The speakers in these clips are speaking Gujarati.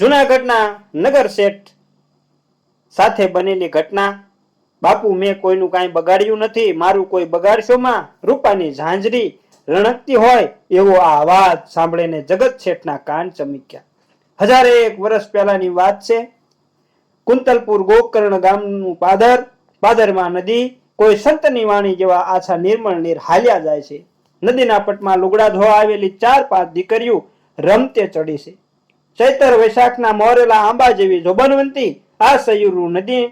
જુનાગઢના નગર શેઠ સાથે બનેલી ઘટના. બાપુ, મેં કોઈનું કાંઈ બગાડ્યું નથી. મારું કોઈ બગાડશોમાં રૂપાની ઝાંઝરી રણકતી હોય એવો આ અવાજ સાંભળીને જગત શેઠના કાન ચમક્યા. હજારે એક વર્ષ પહેલાની વાત છે. કુંતલપુર ગોકર્ણ ગામનું પાદર, પાદરમાં નદી, કોઈ સંતની વાણી જેવા આછા નિર્મળ નીર હાલ્યા જાય છે. નદીના પટમાં લુગડા ધોવા આવેલી ચાર પાંચ દીકરીઓ રમતે ચડી છે. ચૈતર વૈશાખના મોરેલા આંબા જેવી જોબનવંતી આ સયુરુ નદી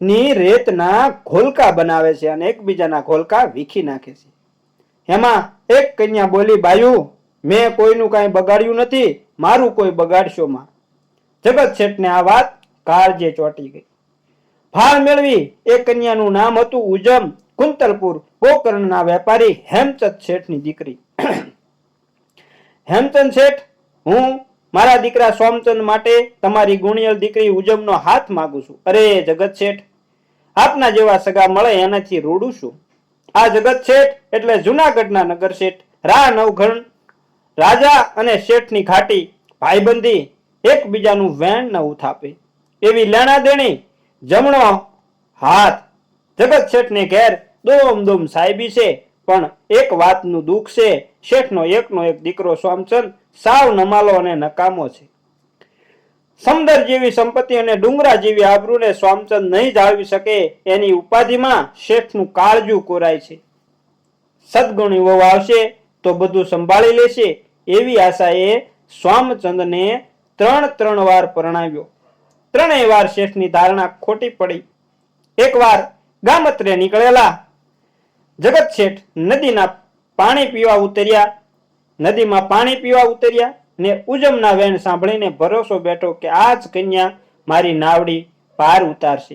ની રેતના ઘોલકા બનાવે છે અને એકબીજાના ઘોલકા વીખી નાખે છે. એમાં એક કન્યા બોલી, બાયુ, મેં કોઈનું કાંઈ બગાડ્યું નથી, મારું કોઈ બગાડશો માં. જગત શેઠને આ વાત કાળજે ચોંટી ગઈ. ફાળ મેળવી એ કન્યાનું નામ હતું ઉજમ, કુંતલપુર, ગોકર્ણના વેપારી હેમચંદ શેઠની દીકરી. હેમચંદ શેઠ, હું મારા દીકરા સોમચંદ માટે તમારી ગુણિયલ દીકરી ઉજમનો હાથ માગું છું. અરે, જગત શેઠ, આપના જેવા સગા મળે એનાથી રોડું છું આ જગત શેઠ એટલે જુનાગઢના નગર શેઠ રા નવઘણ, રાજા અને શેઠની ઘાટી, ભાઈબંધી, એકબીજાનું વેણ ન ઉથાપે. એવી લેણા દેણી, જમણો હાથ. જગત શેઠને ઘેર દોમ દોમ સાહેબી છે. પણ એક વાતનું દુઃખ છે, શેઠનો એકનો એક દીકરો સ્વામચંદ સાવ નમાલો અને નકામો છે. સમદર જેવી સંપત્તિ અને ડુંગરા જેવી આબરૂને સ્વામચંદ નહીં જાળવી શકે એની ઉપાધિમાં શેઠનું કાળજું કોરાય છે. સદગુણી વહુ આવશે તો બધું સંભાળી લેશે એવી આશાએ સ્વામચંદને ત્રણ ત્રણ વાર પરણાવ્યો. ત્રણેય વાર શેઠની ધારણા ખોટી પડી. એકવાર ગામત્રે નીકળેલા જગત શેઠ નદીના પાણી પીવા ઉતર્યા. નદીમાં પાણી પીવા ઉતર્યા ને ઉજમના વેણ સાંભળીને ભરોસો બેઠો કે આ જ કન્યા મારી નાવડી પાર ઉતારશે.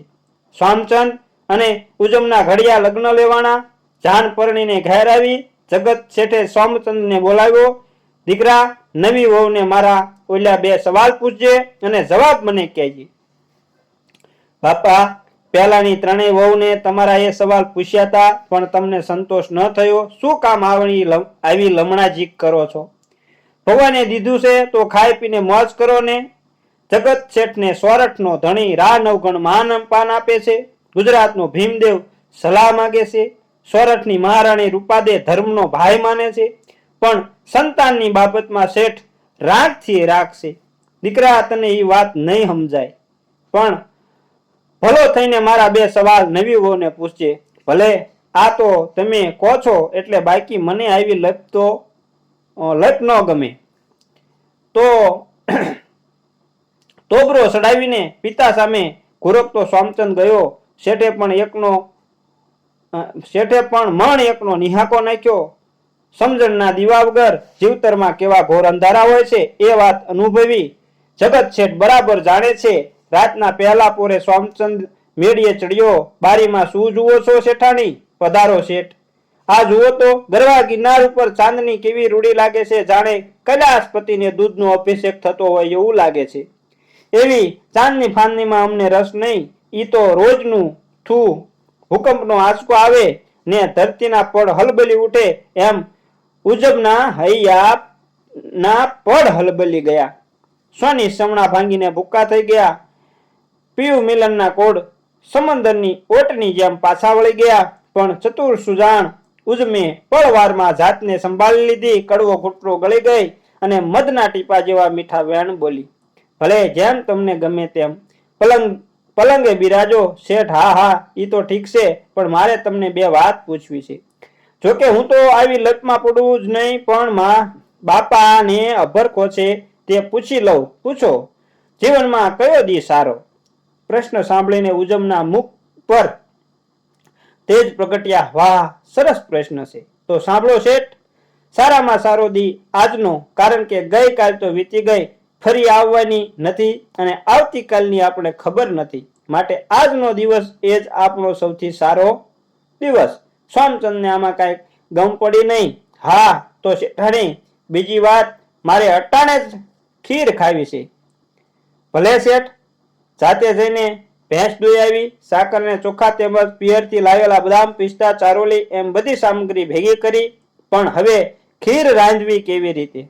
સ્વામચંદ અને ઉજમના ઘડિયા લગ્ન લેવાના જાન પરણીને ઘેર આવી જગત શેઠે સોમચંદને બોલાવ્યો, દીકરા, નવી વહુને મારા ઓલા બે સવાલ પૂછજે અને જવાબ મને કહેજે. બાપા પહેલાની ત્રણેય વહુને તમારા એ સવાલ પૂછ્યા હતા, પણ તમને સંતોષ ન થયો. શું કામ આવણી આવી લમણાજી કરો છો? ભગવાને દીધું છે, તો ખાઈ પીને મોજ કરો ને. જગત શેઠને સોરઠનો ધણી રા નવગણ મહાન પાન આપે છે. ગુજરાતનો ભીમદેવ સલાહ માગે છે. સોરઠની મહારાણી રૂપાદે ધર્મનો ભાઈ માને છે. પણ સંતાનની બાબતમાં શેઠ રાગથી રાખશે દીકરા, તને એ વાત નહીં સમજાય. પણ ભલો થઈને મારા બે સવાલ નવી વહુને પૂછજે ભલે આ તો તમે કહો છો એટલે બાકી મને આવી લપ તો લપ ન ગમે. તો, તોબરો ચડાવીને પિતા સામે ઘુરકતો સ્વામચંદ ગયો. શેઠે પણ એકનો શેઠે પણ મણ એકનો નિહાકો નાખ્યો. સમજણના દીવા વગર જીવતરમાં કેવા ઘોર અંધારા હોય છે એ વાત અનુભવી. જગત શેઠ બરાબર જાણે છે રાતના પહેલા પોરે સોમચંદ મેળીએ ચડ્યો, બારીમાં શું જુઓ છો શેઠાણી? પધારો શેઠ. આ જુઓ તો ગરવા ગિરનાર ઉપર ચાંદની કેવી રૂડી લાગે છે જાણે કૈલાસપતિને દૂધનો અભિષેક થતો હોય એવું લાગે છે. એવી ચાંદની ફાંદનીમાં અમને રસ નહીં. ઈ તો રોજનું થું ભૂકંપનો આંચકો આવે ને ધરતીના પડ હલબલી ઉઠે એમ ઉજબના હૈયા ના પડ હલબલી ગયા. સોની સમણા ભાંગીને ભૂક્કા થઈ ગયા. પીયુ મિલનના કોડ સમંદરની ઓટની જેમ પાછા વળી ગયા. પણ ચતુર સુજાણ ઉજમે પળવારમાં જાતને સંભાળી લીધી, કડવો ઘૂંટરો ગળી ગઈ અને મધના ટીપા જેવા મીઠા વેણ બોલી, ભલે જેમ તમને ગમે તેમ, પલંગ, પલંગે બિરાજો, શેઠ, હા હા, ઈ તો ઠીક છે, પણ મારે તમને બે વાત પૂછવી છે. જોકે હું તો આવી લતમાં પડું જ નહીં, પણ માં બાપાને અભરખો છે તે પૂછી લઉં. પૂછો, જીવનમાં કયો દી સારો? પ્રશ્ન સાંભળીને ઉજમના મુખ પર તેજ પ્રગટ્યા, વાહ, સરસ પ્રશ્ન છે. તો સાંભળો શેઠ, સારામાં સારો દી આજનો, કારણ કે ગઈકાલ તો વીતી ગઈ, ફરી આવવાની નથી અને આવતીકાલની આપણે ખબર નથી. માટે આજનો દિવસ એ જ આપણો સૌથી સારો દિવસ. સોમચંદને આમાં કાંઈ ગમ પડી નહીં. હા, તો શેઠાણી, બીજી વાત, મારે અટાણે જ ખીર ખાવી છે. ભલે શેઠ જાતે જઈને ભેંસ દોઈ આવી સાકર ને ચોખા તેમજ પિયરથી લાવેલા બદામ, પિસ્તા, ચારોલી એમ બધી સામગ્રી ભેગી કરી, પણ હવે ખીર રાંધવી કેવી રીતે?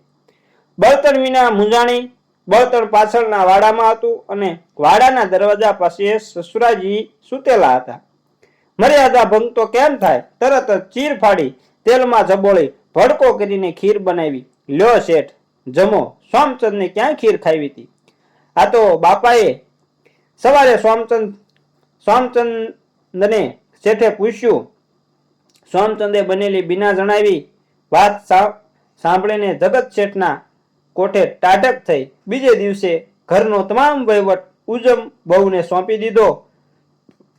બળતણ વિના મૂંઝાણી, બળતણ પાછળના વાડામાં હતું અને વાડાના દરવાજા પાસે સસુરાજી સૂતેલા હતા. મર્યાદા ભંગ તો કેમ થાય? તરત જ ચીર ફાડી તેલમાં જબોળી ભડકો કરીને ખીર બનાવી. લ્યો શેઠ, જમો. સોમચંદને ક્યાં ખીર ખાવી હતી આ તો બાપાએ સવારે સ્વામચંદ, સ્વામચંદને શેઠે પૂછ્યું, સ્વામચંદે બનેલી બીના જણાવી, વાત સાંભળીને જગત શેઠના કોઠે ટાઢક થઈ બીજે દિવસે ઘરનો તમામ વહીવટ ઉજમ બહુને સોંપી દીધો.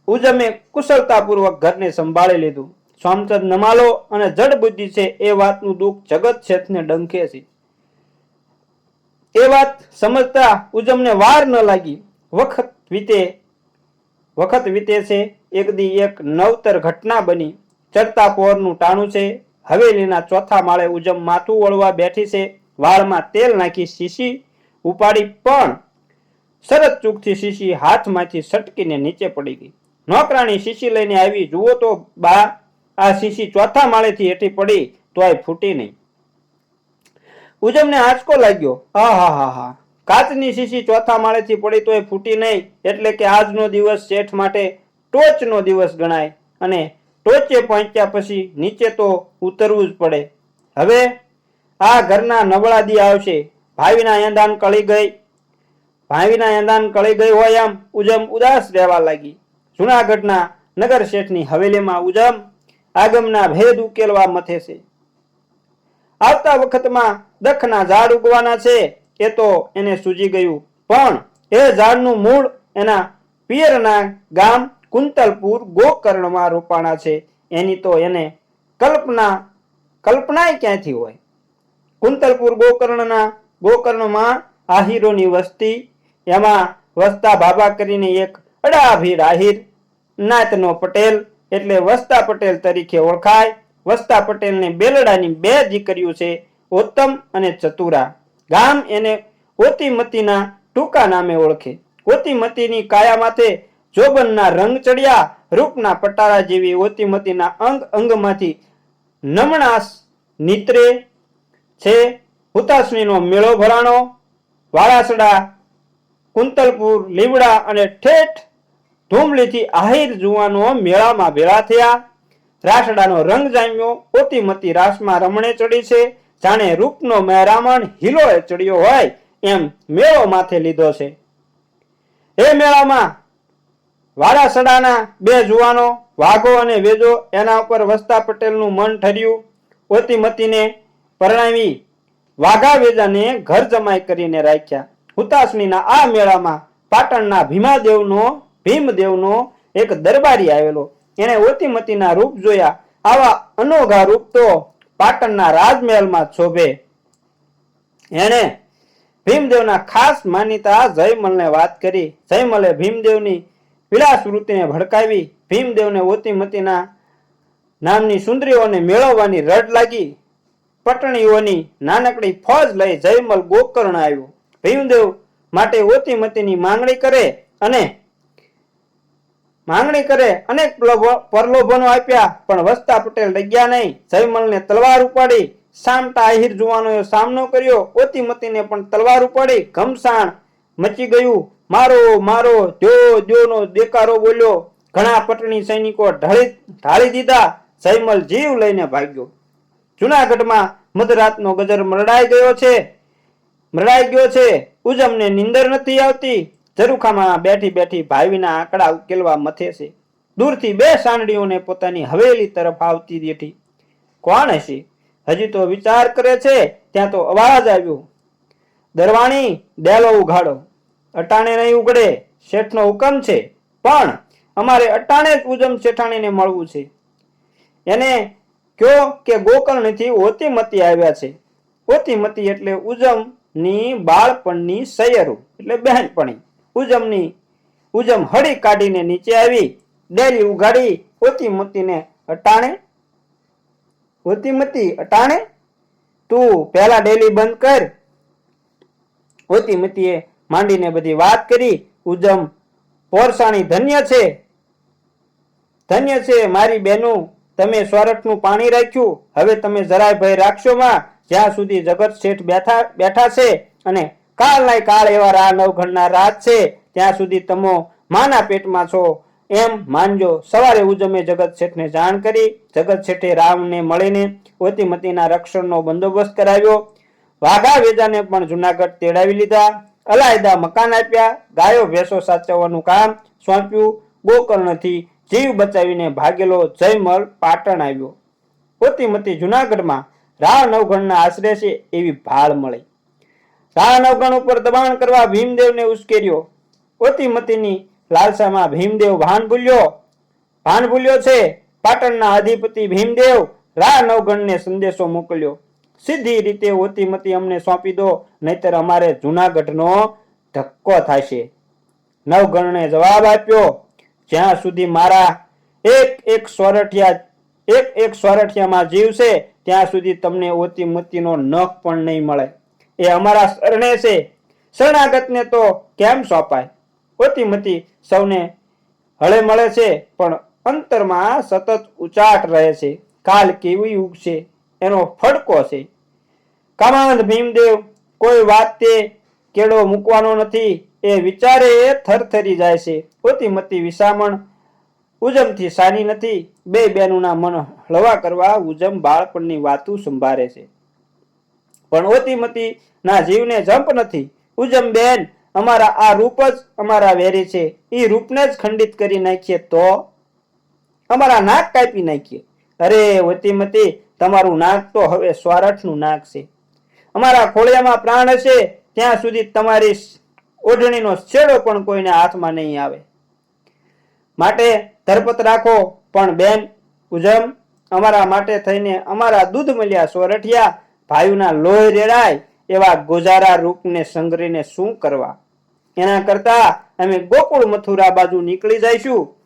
ઉજમે કુશળતાપૂર્વક ઘરને સંભાળી લીધું. સ્વામચંદ નમાલો અને જડ બુદ્ધિ છે એ વાતનું દુઃખ જગત શેઠને ડંખે છે. એ વાત સમજતા ઉજમને વાર ન લાગી. વખત વીતે, વખત વીતે છે, એક દી એક નવતર ઘટના બની. ચડતા પોરનું ટાણું છે, હવેલીના ચોથા માળે ઉજમ માથું વળવા બેઠી છે. વાળમાં તેલ નાખી શીશી ઉપાડી, પણ શરત ચૂકથી શીશી હાથમાંથી સટકીને નીચે પડી ગઈ. નોકરાણી શીશી લઈને આવી, જુઓ તો બા, આ શીશી ચોથા માળેથી હેઠી પડી, તોય ફૂટી નહીં. ઉજમને આંચકો લાગ્યો હા હા હા હા. કાચની શીશી ચોથા માળેથી પડી તોય ફૂટી નહીં, એટલે કે આજનો દિવસ શેઠ માટે ટોચનો દિવસ ગણાય અને ટોચે પહોંચ્યા પછી નીચે તો ઉતરવું જ પડે. હવે આ ઘરના નબળા દી આવશે. ભાવીના એંધાન કળી ગઈ. ભાવીના એંધાન કળી ગઈ હોય એમ ઉજમ ઉદાસ રહેવા લાગી. જુનાગઢના નગર શેઠની હવેલીમાં ઉજમ આગમના ભેદ ઉકેલવા મથે છે. આવતા વખતમાં દખના ઝાડ ઉગવાના છે. એ તો એને સૂજી ગયું. પણ એ ઝાડનું મૂળ એના પિયરના ગામ કુંતલપુર ગોકર્ણમાં રોપાણા છે. એની તો એને કલ્પના, કલ્પનાય ક્યાંથી હોય? કુંતલપુર ગોકર્ણના, ગોકર્ણમાં આહિરોની વસ્તી, એમાં વસતા બાબા કરીને એક અડાભીર આહિર, નાતનો પટેલ, એટલે વસતા પટેલ તરીકે ઓળખાય. વસતા પટેલને બેલડાની બે દીકરીઓ છે, ઉત્તમ અને ચતુરા. ગામ એને ઓતીમતીના ટૂંકા નામે ઓળખે. ઓતિમતીની કાયા માથે જોબનના રંગ ચડ્યા, રૂપના પટારા જેવી ઓતિમતીના અંગ અંગમાંથી નમણાસ નીતરે છે. હુતાશ્રીનો મેળો ભરાણો વાળાસડા કુંતલપુર લીવડા અને ઠેઠ ધૂમલીથી આહિર જુવાનો મેળામાં ભેળા થયા. રાસડાનો રંગ જામ્યો. ઓતીમતી રાસમાં રમણે ચડી છે. જાણે રૂપનો મહેરામણ હિલોએ ચડ્યો હોય, એમ મેળો માથે લીધો છે. એ મેળામાં, વારાસડાના બે જુવાનો વાઘો અને વેજો એના ઉપર વસતા પટેલનું મન ઠર્યું. ઓતીમતીને પરણાવી વાઘા વેજાને ઘર જમાઈ કરીને રાખ્યા. હુતાસણીના આ મેળામાં પાટણના ભીમાદેવનો, ભીમદેવનો એક દરબારી આવેલો. એને ઓતીમતીના રૂપ જોયા. આવા અનોઘા રૂપ તો પાટણના રાજમહેલમાં શોભે. એણે ભીમદેવના ખાસ માનીતા જયમલને વાત કરી. જયમલે ભીમદેવની વિલાસ વૃત્તિને ભડકાવી. ભીમદેવને ઓતિમતીના નામની સુંદરીઓને મેળવવાની રડ લાગી. પટણીઓની નાનકડી ફોજ લઈ જયમલ ગોકર્ણ આવ્યું. ભીમદેવ માટે ઓતિમતીની માંગણી કરે અને માંગણી કરે અનેક પ્રલોભ- પ્રલોભનો આપ્યા, પણ વસ્તા પટેલ ડગ્યા નહીં. જયમલને તલવાર ઉપાડી, સામટા આહિર જુવાનોએ સામનો કર્યો. ઓતીમતીને પણ તલવાર ઉપાડી, ઘમસાણ મચી ગયું. મારો મારો, જો, જોનો દેકારો બોલ્યો. ઘણા પટણી સૈનિકો ઢાળી ઢાળી દીધા. જયમલ જીવ લઈને ભાગ્યો. જુનાગઢમાં મધરાતનો ગજર મરડાઈ ગયો છે. મરડાઈ ગયો છે. ઉજમને નિંદર નથી આવતી. ઝરૂખામાં બેઠી બેઠી ભાવીના આંકડા ઉકેલવા મથે છે. દૂરથી બે સાંડીઓને પોતાની હવેલી તરફ આવતી દેઠી, કોણ હશે? હજી તો વિચાર કરે છે, ત્યાં તો અવાજ આવ્યો. દરવાણી, ડેલો ઉઘાડો. અટાણે નહીં ઉગડે શેઠનો હુકમ છે. પણ અમારે અટાણે જ ઉજમ શેઠાણીને મળવું છે. એને કયો કે ગોકર્ણથી ઓતિમતી આવ્યા છે. ઓતિમતી એટલે ઉજમની બાળપણની સૈયરું, એટલે બહેનપણી. ઉજમની ઉજમ હળી કાઢીને નીચે આવી, ડેરી ઉઘાડી ઓતીમતીને અટાણે ઓતીમતી અટાણે, તું પહેલા ડેલી બંધ કર. ઓતીમતીએ માંડીને બધી વાત કરી, ઉજમ પોરસાણી ધન્ય છે. ધન્ય છે મારી બેનું, તમે સ્વરઠનું પાણી રાખ્યું, હવે તમે જરાય ભય રાખશો માં, જ્યાં સુધી જગત શેઠ બેઠા બેઠા છે, અને કાળ નાય કાળ એવા રા નવઘણના રાત છે, ત્યાં સુધી તમો માના પેટમાં છો. એમ માનજો, સવારે ઉજમે જગત શેઠને જાણ કરી, જગત શેઠે રામને મળીને ઓતીમતીના રક્ષણનો બંદોબસ્ત કરાવ્યો. વાઘા વેજાને પણ જુનાગઢ તેડાવી લીધા. અલાયદા મકાન આપ્યા. ગાયો, ભેંસો સાચવવાનું કામ સોંપ્યું. ગોકર્ણથી જીવ બચાવીને ભાગેલો જયમલ પાટણ આવ્યો. ઓતીમતી જુનાગઢમાં રાવ નવગણના આશરે છે એવી ભાળ મળી. રા નવગણ ઉપર દબાણ કરવા ભીમદેવને ઉશ્કેર્યો. ઓતિમતીની લાલસામાં ભીમદેવ ભાન ભૂલ્યો. ભાન ભૂલ્યો છે. પાટણના અધિપતિ ભીમદેવ રા નવગણને સંદેશો મોકલ્યો. સીધી રીતે ઓતીમતી અમને સોંપી દો, નહીતર અમારે જુનાગઢનો ધક્કો થશે. નવગણને જવાબ આપ્યો, જ્યાં સુધી મારા એક એક સોરઠિયા એક એક સોરઠિયામાં જીવ છે, ત્યાં સુધી તમને ઓતીમતીનો નખ પણ નહીં મળે. એ અમારા શરણે છે. શરણાગતને તો કેમ સોંપાય? ઓતીમતી સૌને હળે મળે છે, પણ અંતરમાં સતત ઉચાટ રહે છે. કાલ કેવી ઉગશે? એનો ફડકો છે. કામાંધ ભીમદેવ, કોઈ વાત તે કેળો મૂકવાનો નથી. એ વિચારે એ થરથરી જાય છે. ઓતીમતી વિસામણ ઉજમથી સાની નથી. બે બેનુના મન હળવા કરવા ઉજમ બાળપણની વાતું સંભાળે છે. પણ ઓતીમતી ના જીવને જંપ નથી. ઉજમ બેન, અમારા આ રૂપ જ અમારા વેરી છે. એ રૂપને જ ખંડિત કરી નાખીએ તો? અમારા નાક કાપી નાખીએ. અરે ઓતીમતી, તમારું નાક તો હવે સ્વારઠનું નાક છે. અમારા ખોળિયામાં પ્રાણ હશે, ત્યાં સુધી તમારી ઓઢણીનો છેડો પણ કોઈને હાથમાં નહીં આવે. માટે ધરપત રાખો, પણ બેન, ઉજમ, અમારા માટે થઈને અમારા દૂધ મળ્યા સોરઠિયા ભાઈઓના લોહી રેડાય એવા ગોજારા રૂપને સંગ્રહીને શું કરવા? એના કરતા અમે ગોકુળ મથુરા બાજુ નીકળી જઈશું.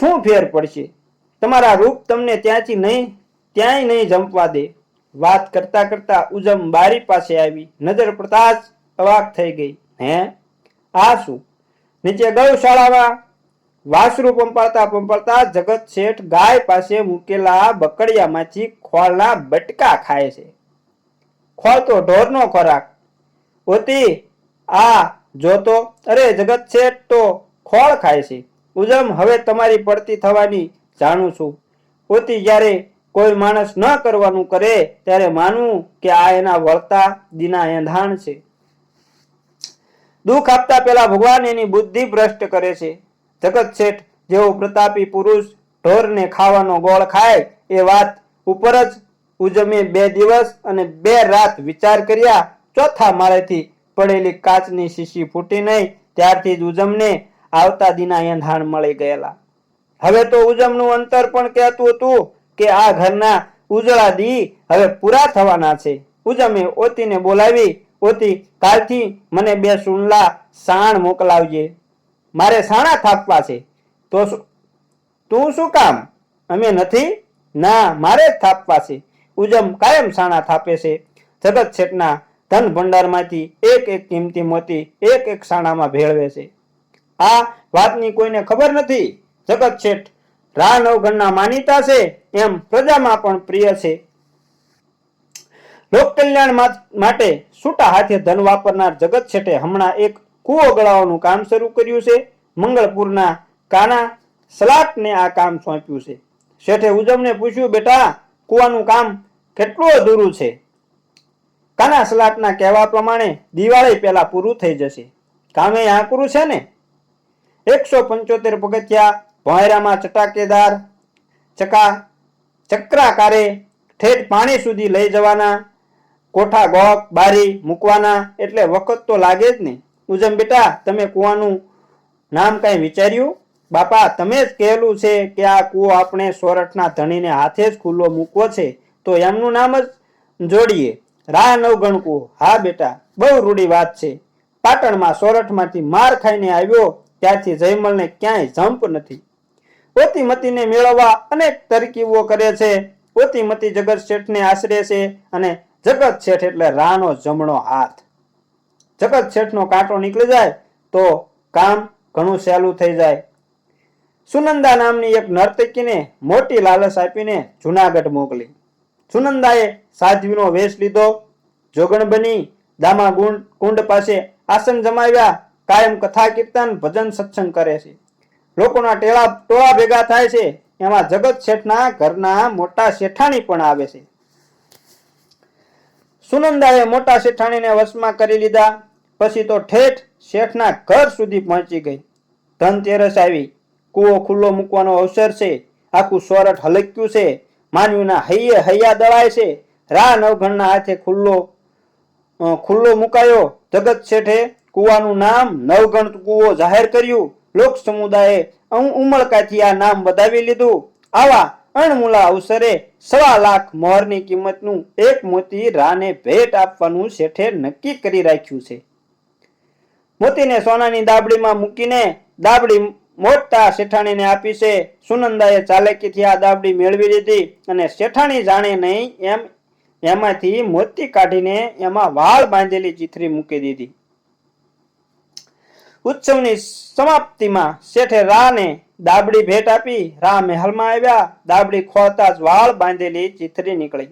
શું ફેર પડશે? તમારા રૂપ તમને ત્યાંથી નહીં, ત્યાંય નહીં જંપવા દે. વાત કરતા કરતા ઉજમ બારી પાસે આવી. નજર પડતા અવાક થઈ ગઈ. હે? આ શું? નીચે ગૌશાળામાં વાસરું પંપાળતા પંપાળતા જગત શેઠ ગાય પાસે મૂકેલા બકડિયામાંથી ખોળના બટકા ખાય છે. ખોળ તો ઢોરનો ખોરાક. ઓતી આ જોતો, અરે જગત શેઠ, તો ખોળ ખાય છે. ઉજમ, હવે તમારી પડતી થવાની જાણું છું. ઓતી જ્યારે કોઈ માણસ ન કરવાનું કરે, ત્યારે માનવું કે આ એના વળતા દીના એંધાણ છે. દુઃખ આપતા પેલા ભગવાન એની બુદ્ધિ ભ્રષ્ટ કરે છે. જગત શેઠ જેવો પ્રતાપી પુરુષ ઢોરને ખાવાનો ગોળ ખાય, એ વાત ઉપર જ ઉજમે બે દિવસ અને બે રાત વિચાર કર્યા, ચોથા માળેથી પડેલી કાચની શીશી ફૂટી નહીં, ત્યારથી જ ઉજમને આવતા દિના એંધાણ મળી ગયેલા. હવે તો ઉજમનું અંતર પણ કહેતું હતું કે આ ઘરના ઉજળા દી હવે પૂરા થવાના છે. ઉજમે ઓતીને બોલાવી, ઓતી, કાલથી મને બે સુનલા સાણ મોકલાવજે. મારે સાણા થાપવા છે. તો તું શું કામ? અમે નથી? ના, મારે જ થાપવા છે. ઉજમ કાયમ સાણા થાપે છે. જગત શેઠના ધન ભંડારમાંથી એક એક કિંમતી મોતી એક એક સાણામાં ભેળવે છે. આ વાતની કોઈને ખબર નથી? જગત શેઠ રા નવગણના માનીતા છે, એમ પ્રજામાં પણ પ્રિય છે. લોક કલ્યાણ માટે છૂટા હાથે ધન વાપરનાર જગત શેઠે હમણાં એક કૂવો ગળાવાનું કામ શરૂ કર્યું છે. મંગળપુરના કાના સલાટને આ કામ સોંપ્યું છે. શેઠે ઉજમને પૂછ્યું, બેટા, કૂવાનું કામ કેટલું અધૂરું છે? કાના સલાટના કહેવા પ્રમાણે દિવાળી પહેલા પૂરું થઈ જશે. કામે આકરું છે ને? એકસો પંચોતેર પગથિયા ભોંયરામાં ચટાકેદાર ચકા ચક્રાકારે ઠેઠ પાણી સુધી લઈ જવાના, કોઠા ગોક બારી મૂકવાના, એટલે વખત તો લાગે જ ને. ઉજમ બેટા, તમે કુવાનું નામ કઈ વિચાર્યું? બાપા, તમે જ કહેલું છે કે આ કૂવો આપણે સોરઠના ધણીને હાથે જ ખુલ્લો મૂકવો છે. તો એમનું નામ જ જોડીએ. રા નવગણ કૂવો. હા બેટા, બહુ રૂડી વાત છે. પાટણમાં સોરઠમાંથી માર ખાઈને આવ્યો ત્યારથી જયમલને ક્યાંય જંપ નથી. ઓતીમતીને મેળવવા અનેક તરકીબો કરે છે. ઓતીમતી જગત શેઠને આશરે છે અને જગત શેઠ એટલે રાનો જમણો હાથ. જગત શેઠનો કાંટો નીકળી જાય તો કામ ઘણું સહેલું થઈ જાય. સુનંદા નામની એક નર્તકીને મોટી લાલચ આપીને જુનાગઢ મોકલી. સુનંદાએ સાધ્વીનો વેશ લીધો. જોગણ બની દામા કુંડ પાસે આસન જમાવ્યા. કાયમ કથા, કીર્તન, ભજન, સત્સંગ કરે છે. લોકોના ટેળા, ટોળા ભેગા થાય છે. એમાં જગત શેઠના ઘરના મોટા શેઠાણી પણ આવે છે. સુનંદાએ મોટા શેઠાણીને વશમાં કરી લીધા. પછી તો ઠેઠ શેઠના ઘર સુધી પહોંચી ગઈ. ધનતેરસ આવી. કૂવો ખુલ્લો મૂકવાનો અવસર છે. આખું સોરઠ હલક્યું છે. માનવીના હૈયે હૈયા દળાય છે. રા નવઘણના હાથે ખુલ્લો ખુલ્લો મુકાયો. જગત શેઠે કૂવાનું નામ નવગણ કૂવો જાહેર કર્યું. લોક સમુદાયે ઉમળકાથી આ નામ વધાવી લીધું. આવા અણમૂલા અવસરે સવા લાખ મોહરની કિંમતનું એક મોતી રાને ભેટ આપવાનું શેઠે નક્કી કરી રાખ્યું છે. મોતીને સોનાની દાબડીમાં મૂકીને દાબડી મોટા શેઠાણીને આપી છે. સુનંદાએ ચાલાકીથી આ દાબડી મેળવી લીધી અને શેઠાણી જાણે નહીં એમ એમાંથી મોતી કાઢીને એમાં વાળ બાંધેલી ચીથરી મૂકી દીધી. ઉત્સવની સમાપ્તિમાં શેઠે રાને દાબડી ભેટ આપી. રા મહેલમાં આવ્યા. દાબડી ખોલતા જ વાળ બાંધેલી ચીથરી નીકળી.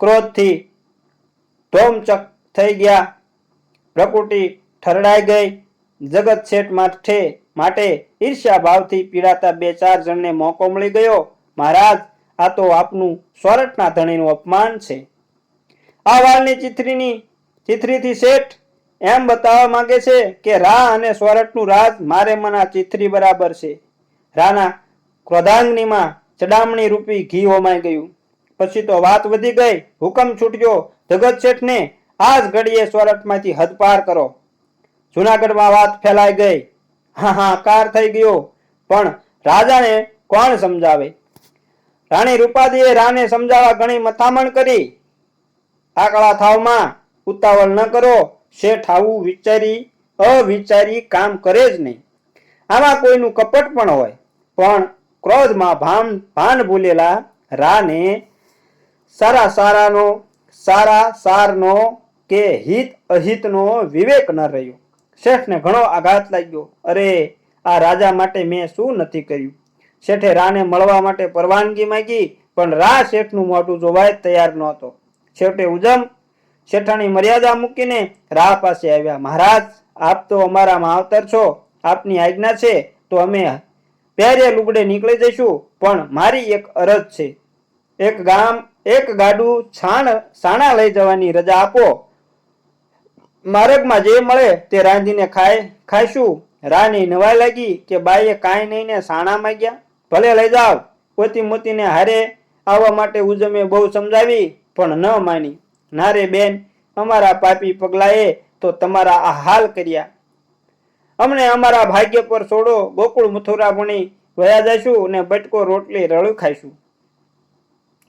ક્રોધથી ધોમચક થઈ ગયા. પ્રકૃતિ ઠરડાઈ ગઈ. જગત શેઠ માટે માટે ઈર્ષ્યા ભાવથી પીડાતા બે ચાર જણને મોકો મળી ગયો. મહારાજ, આ તો આપનું સોરઠના ધણીનું અપમાન છે. આ વાલની ચિત્રીની ચિત્રીથી શેઠ, એમ બતાવવા માંગે છે કે રા અને સોરઠનું રાજ મારે મના ચિત્રી બરાબર છે. રાના ક્રોધાંગનીમાં ચડામણી રૂપી ઘી હોમાઈ ગયું. પછી તો વાત વધી ગઈ. હુકમ છૂટ્યો. જગત શેઠને આ જ ઘડીએ સોરઠમાંથી હદપાર કરો. જુનાગઢમાં વાત ફેલાઈ ગઈ. હા હા, કાર થઈ ગયો. પણ રાજાને કોણ સમજાવે? રાણી રૂપાદીએ રાને સમજાવવા ઘણી મથામણ કરી. આકળા થાવમાં ઉતાવળ ન કરો. શેઠ આવું વિચારી, અવિચારી કામ કરે જ નહીં. આમાં કોઈનું કપટ પણ હોય. પણ ક્રોધમાં ભાન ભાન ભૂલેલા રાને સારા સારાનો, સારા સારનો કે હિત અહિતનો વિવેક ન રહ્યો. શેઠને ઘણો આઘાત લાગ્યો. અરે, આ રાજા માટે મેં શું નથી કર્યું? શેઠે રાને મળવા માટે પરવાનગી માંગી, પણ રા શેઠનું મોઢું જોવાય તૈયાર નહોતો. છેવટે ઉજમ શેઠાણી મર્યાદા મૂકીને રા પાસે આવ્યા. મહારાજ, આપ તો અમારા માવતર છો. આપની આજ્ઞા છે તો અમે પહેરે લુગડે નીકળી જઈશું, પણ મારી એક અરજ છે. એક ગામ, એક ગાડું છાણ, સાણા લઈ જવાની રજા આપો. માર્ગમાં જે મળે તે રાંધીને ખાય, ખાઈશું. રાની નવાઈ લાગી કે બાઈએ કાંઈ નહીં ને સાણા માગ્યા. ભલે લઈ જાવ. પોતી મોતીને હારે આવવા માટે ઉજમે બહુ સમજાવી, પણ ન માની. નારે બેન, અમારા પાપી પગલાએ તો તમારા આ હાલ કર્યા. અમને અમારા ભાગ્ય પર છોડો ગોકુળ મથુરા ભણી વયા જઈશું અને બટકો રોટલી રળું ખાઈશું.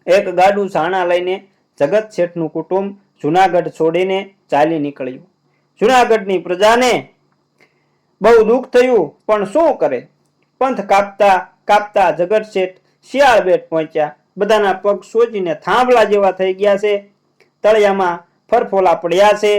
એક ગાડું સાણા લઈને જગત શેઠનું કુટુંબ જુનાગઢ છોડીને ચાલી નીકળ્યું. જુનાગઢની પ્રજાને બહુ દુઃખ થયું, પણ શું કરે? પંથ કાપતા કાપતા જગત શેઠ શિયાળ બેટ પહોંચ્યા. બધાના પગ સોજીને થાંભલા જેવા થઈ ગયા છે. તળિયામાં ફરફોલા પડ્યા છે.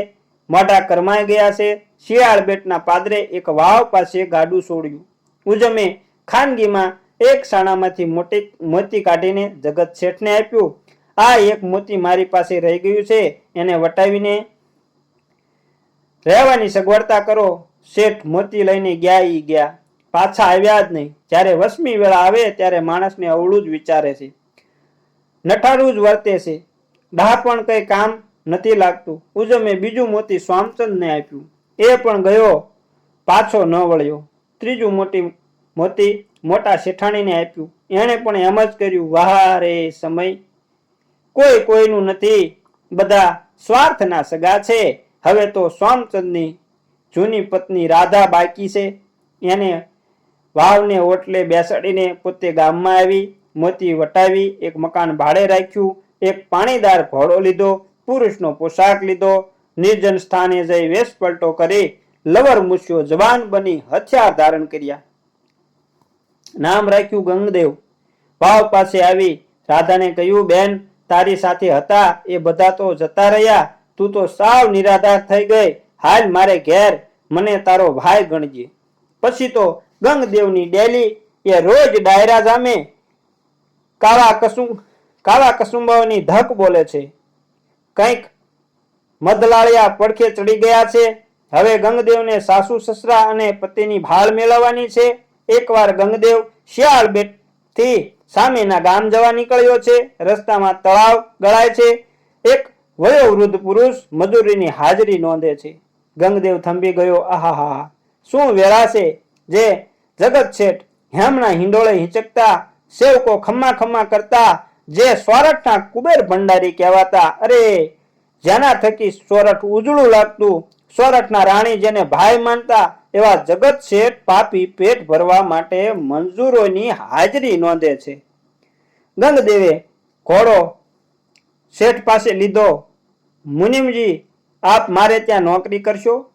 મોઢા કરમાઈ ગયા છે. શિયાળ બેટના પાદરે એક વાવ પાસે ગાડું છોડ્યું ઉજમે ખાનગીમાં એક સાણામાંથી મોટી, મોતી કાઢીને જગત શેઠને આપ્યું. આ એક મોતી મારી પાસે રહી ગયું છે. એને વટાવીને રહેવાની સગવડતા કરો. શેઠ મોતી લઈને ગયા ઈ ગયા. પાછા આવ્યા જ નહીં. જ્યારે વસમી વેળા આવે ત્યારે માણસને અવળું જ વિચારે છે. નઠારું જ વર્તે છે. દાહ પણ કંઈ કામ નથી લાગતું. ઉજમે બીજું મોતી સ્વામચંદને આપ્યું. એ પણ ગયો. પાછો ન વળ્યો. ત્રીજું મોટી મોતી મોટા શેઠાણીને આપ્યું. એણે પણ એમ જ કર્યું, વાહ રે સમય. કોઈ કોઈનું નથી. બધા સ્વાર્થના સગા છે. હવે તો સ્વામચંદની જૂની પત્ની રાધા બાકી છે. એને વાવને ઓટલે બેસાડીને પોતે ગામમાં આવી, મોતી વટાવી, એક મકાન ભાડે રાખ્યું, એક પાણીદાર ઘોડો લીધો, પુરુષનો પોશાક લીધો, નિર્જન સ્થાને જઈ વેશ પલટો કરી, લવર મૂછ્યો જવાન બની હથિયાર ધારણ કર્યા. નામ રાખ્યું ગંગદેવ. વાવ પાસે આવી રાધાને કહ્યું, બેન, તારી સાથે હતા, એ બધા તો જતા રહ્યા તું તો સાવ નિરાધાર થઈ ગઈ. હાલ મારે ઘેર મને તારો ભાઈ ગણજે. પછી તો ગંગદેવની ડેલી એ રોજ ડાયરા જામે કાવા કસું, કાવા કસુંબાઓની ધક બોલે છે. કંઈક મધલાળિયા પડખે ચડી ગયા છે. હવે ગંગદેવને સાસુ, સસરા અને પતિની ભાળ મેળવવાની છે. એકવાર ગંગદેવ શિયાળ બેટથી સામેના ગામ જવા નીકળ્યો છે. રસ્તામાં તળાવ ગળાય છે. એક વયોવૃદ્ધ પુરુષ મજૂરીની હાજરી નોંધે છે. ગંગદેવ થંભી ગયો, આહાહા, શું વેરાશે જે જગત શેઠ હેમના હિંડોળે હિંચકતા, સેવકો ખમ્મા ખમ્મા કરતા, જે સોરઠના કુબેર ભંડારી કહેવાતા? અરે, જેના થકી સોરઠ ઉજળું લાગતું? સોરઠના રાણી જેને ભાઈ માનતા, એવા જગત શેઠ પાપી પેટ ભરવા માટે મંજૂરોની હાજરી નોંધે છે. ગંગદેવે ઘોડો શેઠ પાસે લીધો, મુનિમજી, આપ મારે ત્યાં નોકરી કરશો?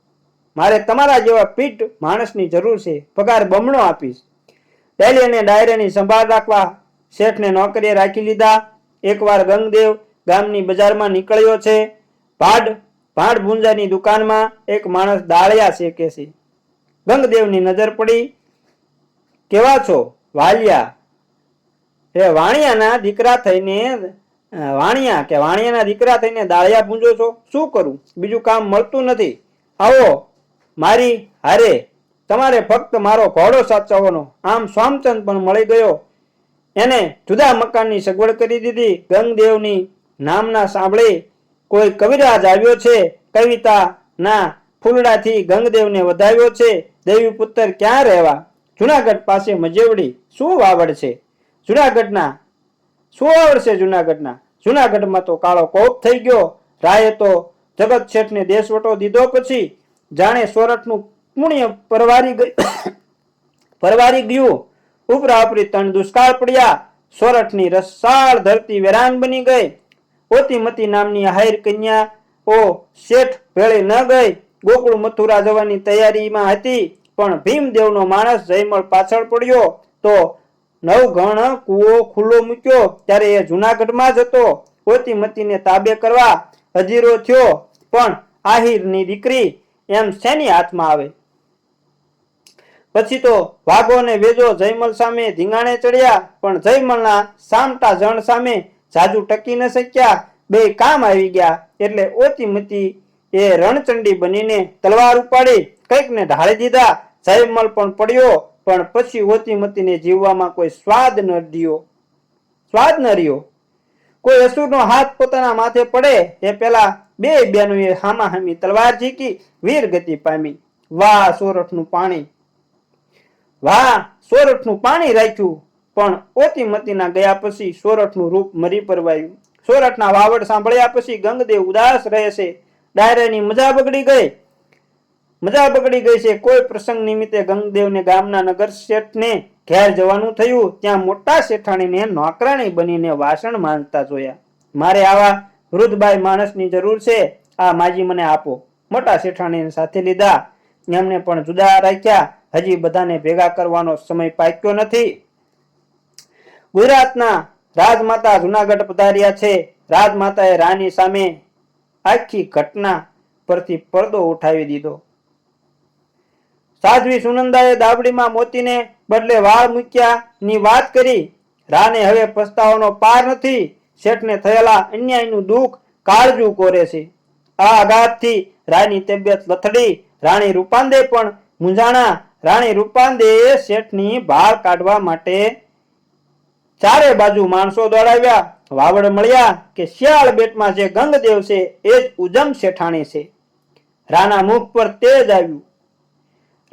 મારે તમારા જેવા પીટ માણસની જરૂર છે, પગાર બમણો આપીશ. ડેલી અને ડાયરાની સંભાળ રાખવા શેઠને નોકરીએ રાખી લીધા. એકવાર ગંગદેવ ગામની બજારમાં નીકળ્યો છે. ભાડ ભાડ ભૂંજાની દુકાનમાં એક માણસ દાળિયા શેકે છે. ગંગદેવની નજર પડી. કેવા છો, વાલિયા? એ વાણિયાના દીકરા થઈને વાણિયા કે વાણિયાના દીકરા થઈને દાળિયા પૂંજો છો, શું કરું? બીજું કામ મળતું નથી. આવો, મારી હારે, તમારે ફક્ત મારો ઘોડો સાચવવાનો. આમ સ્વામચંદ પણ મળી ગયો. એને જુદા મકાનની સગવડ કરી દીધી. ગંગદેવની નામના સાંભળે કોઈ કવિરાજ આવ્યો છે? કવિતાના ફૂલડાથી ગંગદેવને વધાવ્યો છે? દેવી પુત્ર ક્યાં રહેવા? જુનાગઢ પાસે મજેવડી શું વાવડ છે? જુનાગઢના, શું આવડશે જુનાગઢના? જુનાગઢમાં તો કાળો કોપ થઈ ગયો. રાયે તો જગત શેઠને દેશવટો દીધો પછી જાણે સોરઠનું પુણ્ય પરવારી પરવારી ગયું. ઉપરા ત્રણ દુષ્કાળ પડ્યા. સોરઠની રસાળ ધરતી વેરાન બની ગઈ. ઓતીમતી નામની હાયર કન્યા ઓ શેઠ ભેળે ન ગઈ. ગોકુળ મથુરા જવાની તૈયારીમાં હતી. પણ ભીમદેવનો માણસ જયમળ પાછળ પડ્યો તો નવઘણ કૂવો ખુલ્લો મૂક્યો ત્યારે એ જુનાગઢમાં જ હતો. ઓતીમતીને તાબે કરવા હજીરો થયો, પણ આહિરની દીકરી એમ શેની હાથમાં આવે? પછી તો વાઘો ને વેજો જયમલ સામે ધીંગાણે ચડ્યા, પણ જયમલના સામટા જણ સામે જાજુ ટકી ન શક્યા. બે કામ આવી ગયા, એટલે ઓતીમતી એ રણચંડી બનીને તલવાર ઉપાડી, કંઈકને ઢાળી દીધા. જયમલ પણ પડ્યો પણ પછી ઓતીમતીને જીવવામાં કોઈ સ્વાદ ન રહ્યો. સ્વાદ ન રહ્યો. કોઈ અસુરનો હાથ પોતાના માથે પડે એ પેલા બે બેનોએ હામાહામી તલવાર ઝીકી, વીર ગતિ પામી. વાહ, સોરઠનું પાણી. વાહ, સોરઠનું પાણી રાખ્યું. પણ ઓતીમતીના ગયા પછી સોરઠનું રૂપ મરી પરવાયું. સોરઠના વાવડ સાંભળ્યા પછી ગંગદેવ ઉદાસ રહે છે. ડાયરાની મજા બગડી ગઈ. મજા બગડી ગઈ છે. કોઈ પ્રસંગ નિમિત્તે ગંગદેવને ગામના નગર શેઠને ઘેર જવાનું થયું, ત્યાં મોટા શેઠાણીને નોકરાણી બનીને વાસણ માંગતા જોયા. મારે આવા વૃદ્ધભાઈ માણસની જરૂર છે. આ માજી મને આપો. મોટા શેઠાણીને સાથે લીધા. એમને પણ જુદા રાખ્યા. હજી બધાને ભેગા કરવાનો સમય પાક્યો નથી. ગુજરાતના રાજમાતા જુનાગઢ પધાર્યા છે. રાજમાતાએ રાની સામે આખી ઘટના પરથી પડદો ઉઠાવી દીધો. સાધ્વી સુનંદાએ દાબડીમાં મોતીને બદલે વાળ મૂક્યા ની વાત કરી. રાને હવે પસ્તાવાનો પાર નથી. શેઠને થયેલા અન્યાયનું દુઃખ કાળજું કોરે છે. આ આઘાતથી રાની તબિયત લથડી. રાણી રૂપાંદે પણ મૂંઝાણા. રાણી રૂપાંદે શેઠની ભાળ કાઢવા માટે ચારે બાજુ માણસો દોડાવ્યા. વાવડ મળ્યા કે શિયાળ બેટમાં જે ગંગદેવ છે એ જ ઉજમ શેઠાણી છે. રાના મુખ પર તેજ આવ્યું.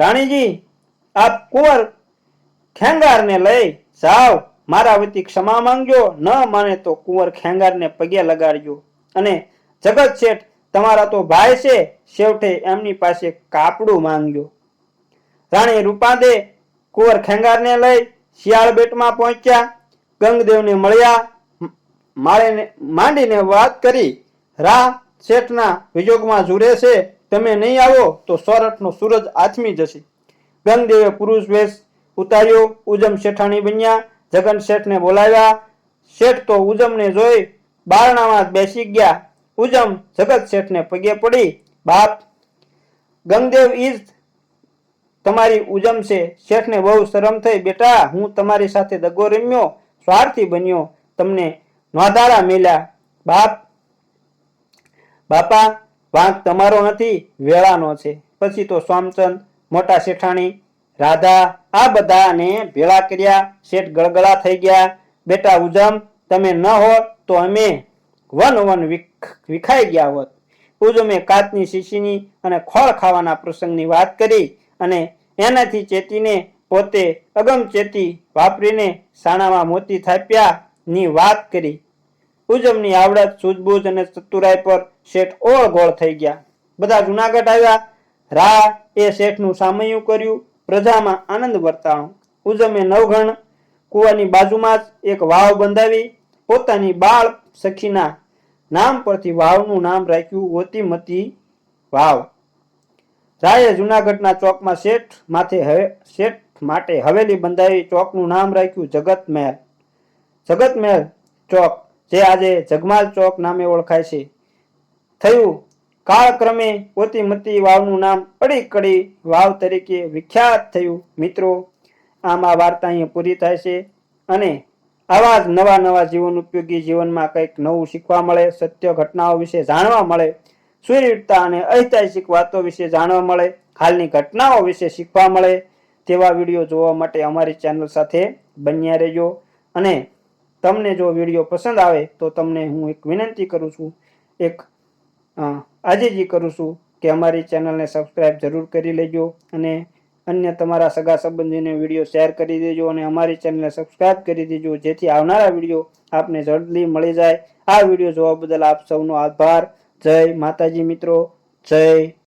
રાણીજી, આપ કુંવર ખેંગારને લઈ જાઓ. મારા વતી ક્ષમા માંગજો. ન માને તો કુંવર ખેંગારને પગે લગાડજો. અને જગત શેઠ, તમારા તો ભાઈ છે. છેવટે એમની પાસે કાપડું માંગજો. રાણી રૂપાદે કુંવર ખેંગારને લઈ શિયાળ બેટમાં પહોંચ્યા. ગંગદેવને મળ્યા. માળેને માંડીને વાત કરી. રા શેઠના વિજોગમાં ઝૂરે છે. તમે નહીં આવો તો સોરઠનો સૂરજ આથમી જશે. ગંગદેવે પુરુષ વેશ ઉતાર્યો, ઉજમ શેઠાણી બન્યા, જગન શેઠને બોલાવ્યા. શેઠ તો ઉજમને જોઈ બારણામાં બેસી ગયા. ઉજમ જગત શેઠને પગે પડી, બાપ, ગંગદેવ ઈજ તમારી ઉજમ છે. શેઠને બહુ શરમ થઈ. બેટા, હું તમારી સાથે દગો રમ્યો, સ્વાર્થી બન્યો. તમને નોંધારા મેલ્યા. બાપ, બાપા વાંક તમારો નથી, વેળાનો છે. પછી તો સોમચંદ મોટા શેઠાણી, રાધા, આ બધાને ભેળા કર્યા, શેઠ ગળગળા થઈ ગયા. બેટા ઉજમ, તમે ન હોત તો અમે વન વન વિખ- વિખાઈ ગયા હોત. ઉજમે કાચની શીશીની અને ખોળ ખાવાના પ્રસંગની વાત કરી અને એનાથી ચેતીને પોતે અગમચેતી વાપરીને સાણામાં મોતી થાપ્યાની વાત કરી. ઉજમની આવડત, સૂઝબૂઝ અને ચતુરાઈ પર શેઠ ઓળગોળ થઈ ગયા. બધા જુનાગઢ આવ્યા. રા એ શેઠનું સામયું કર્યું, પ્રજામાં આનંદ વર્તાણો. ઉજમે નવઘણ કુવાની બાજુમાં જ એક વાવ બંધાવી, પોતાની બાળ સખીના નામ પરથી વાવનું નામ રાખ્યું ગોતીમતી વાવ. રાયે જુનાગઢના ચોકમાં શેઠ માથે હવે શેઠ માટે હવેલી બંધાવી ચોકનું નામ રાખ્યું જગત મહેલ જગત મહેલ ચોક જે આજે જગમાલ ચોક નામે ઓળખાય છે. થયું. કાળક્રમે પોતીમતી વાવનું નામ અડી કડી વાવ તરીકે વિખ્યાત થયું. મિત્રો, આમ આ વાર્તા અહીંયા પૂરી થાય છે અને આવા જ નવા નવા જીવન ઉપયોગી જીવનમાં કંઈક નવું શીખવા મળે, સત્ય ઘટનાઓ વિશે જાણવા મળે, સુરવીરતા અને ઐતિહાસિક વાતો વિશે જાણવા મળે, હાલની ઘટનાઓ વિશે શીખવા મળે, તેવા વીડિયો જોવા માટે અમારી ચેનલ સાથે બન્યા રહેજો અને તમને જો વીડિયો પસંદ આવે તો તમને હું એક વિનંતી કરું છું એક અ, આજીજી કરું છું કે અમારી ચેનલને સબસ્ક્રાઈબ જરૂર કરી લેજો અને અન્ય તમારા સગા સંબંધીને વીડિયો શેર કરી દેજો અને અમારી ચેનલને સબસ્ક્રાઈબ કરી દેજો જેથી આવનારા વીડિયો આપને જલ્દી મળી જાય. આ વીડિયો જોવા બદલ આપ સૌનો આભાર. જય માતાજી મિત્રો. જય